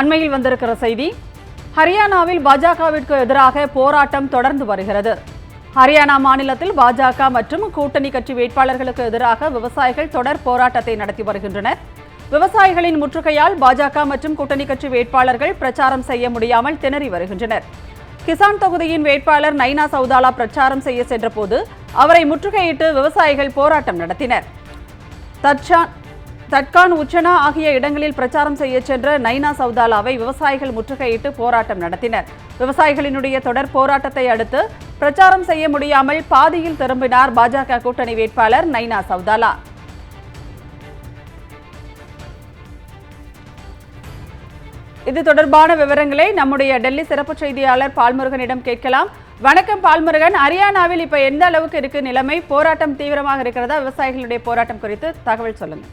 அண்மையில் வந்திருக்கிற செய்தி ஹரியானாவில் பாஜகவிற்கு எதிராக போராட்டம் தொடர்ந்து வருகிறது. ஹரியானா மாநிலத்தில் பாஜக மற்றும் கூட்டணி கட்சி வேட்பாளர்களுக்கு எதிராக விவசாயிகள் தொடர் போராட்டத்தை நடத்தி வருகின்றனர். விவசாயிகளின் முற்றுகையால் பாஜக மற்றும் கூட்டணி கட்சி வேட்பாளர்கள் பிரச்சாரம் செய்ய முடியாமல் திணறி வருகின்றனர். கிசான் தொகுதியின் வேட்பாளர் நைனா சவுதாலா பிரச்சாரம் செய்ய சென்றபோது அவரை முற்றுகையிட்டு விவசாயிகள் போராட்டம் நடத்தினர். தற்சான் தட்கான் உச்சனா ஆகிய இடங்களில் பிரச்சாரம் செய்ய சென்ற நைனா சவுதாலாவை விவசாயிகள் முற்றுகையிட்டு போராட்டம் நடத்தினர். விவசாயிகளினுடைய தொடர் போராட்டத்தை அடுத்து பிரச்சாரம் செய்ய முடியாமல் பாதியில் திரும்பினார் பாஜக கூட்டணி வேட்பாளர் நைனா சவுதாலா. இது தொடர்பான விவரங்களை நம்முடைய டெல்லி சிறப்பு செய்தியாளர் பால்முருகனிடம் கேட்கலாம். வணக்கம் பால்முருகன். ஹரியானாவில் இப்ப எந்த அளவுக்கு இருக்கு நிலைமை? போராட்டம் தீவிரமாக இருக்கிறதா? விவசாயிகளுடைய போராட்டம் குறித்து தகவல் சொல்லுங்க.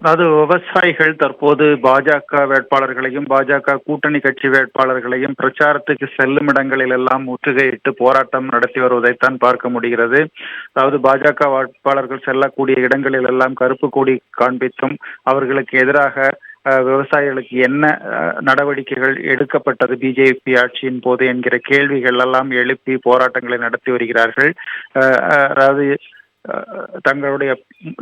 அதாவது விவசாயிகள் தற்போது பாஜக வேட்பாளர்களையும் பாஜக கூட்டணி கட்சி வேட்பாளர்களையும் பிரச்சாரத்துக்கு செல்லும் இடங்களில் எல்லாம் முற்றுகையிட்டு போராட்டம் நடத்தி வருவதைத்தான் பார்க்க முடிகிறது. அதாவது பாஜக வேட்பாளர்கள் செல்லக்கூடிய இடங்களில் எல்லாம் கருப்பு கொடி காண்பித்தும் அவர்களுக்கு எதிராக அஹ், விவசாயிகளுக்கு என்ன அஹ், நடவடிக்கைகள் எடுக்கப்பட்டது பிஜேபி ஆட்சியின் போது என்கிற கேள்விகள் எல்லாம் எழுப்பி போராட்டங்களை நடத்தி வருகிறார்கள். அதாவது தங்களுடைய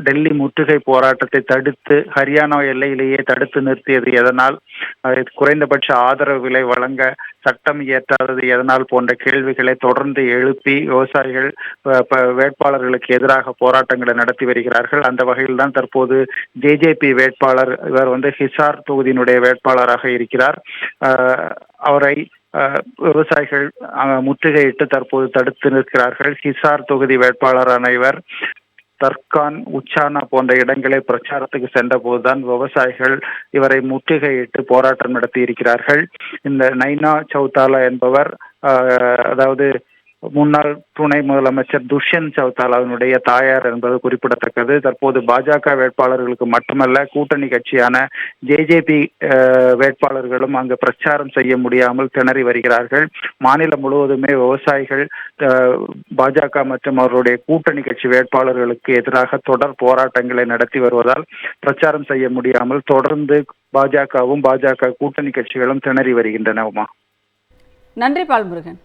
டெல்லி முற்றுகை போராட்டத்தை தடுத்து ஹரியானா எல்லையிலேயே தடுத்து நிறுத்தியது எதனால்? குறைந்தபட்ச ஆதரவு விலை வழங்க சட்டம் இயற்றாதது எதனால் போன்ற கேள்விகளை தொடர்ந்து எழுப்பி விவசாயிகள் வேட்பாளர்களுக்கு எதிராக போராட்டங்களை நடத்தி வருகிறார்கள். அந்த வகையில் தான் தற்போது ஜேஜேபி வேட்பாளர் இவர் வந்து ஹிசார் தொகுதியினுடைய வேட்பாளராக இருக்கிறார். அவரை விவசாயிகள் அஹ், முற்றுகையிட்டு தற்போது தடுத்து நிற்கிறார்கள். ஹிசார் தொகுதி வேட்பாளரான இவர் தர்கான் உச்சானா போன்ற இடங்களை பிரச்சாரத்துக்கு சென்றபோதுதான் விவசாயிகள் இவரை முற்றுகையிட்டு போராட்டம் நடத்தி இருக்கிறார்கள். இந்த நைனா சௌதாலா என்பவர் அதாவது முன்னாள் துணை முதலமைச்சர் துஷ்யந்த் சவுதாலாவினுடைய தாயார் என்பது குறிப்பிடத்தக்கது. தற்போது பாஜக வேட்பாளர்களுக்கு மட்டுமல்ல கூட்டணி கட்சியான ஜேஜேபி வேட்பாளர்களும் அங்கு பிரச்சாரம் செய்ய முடியாமல் திணறி வருகிறார்கள். மாநிலம் முழுவதுமே விவசாயிகள் அஹ், பாஜக மற்றும் அவருடைய கூட்டணி கட்சி வேட்பாளர்களுக்கு எதிராக தொடர் போராட்டங்களை நடத்தி வருவதால் பிரச்சாரம் செய்ய முடியாமல் தொடர்ந்து பாஜகவும் பாஜக கூட்டணி கட்சிகளும் திணறி வருகின்றன உமா. நன்றி பால்முருகன்.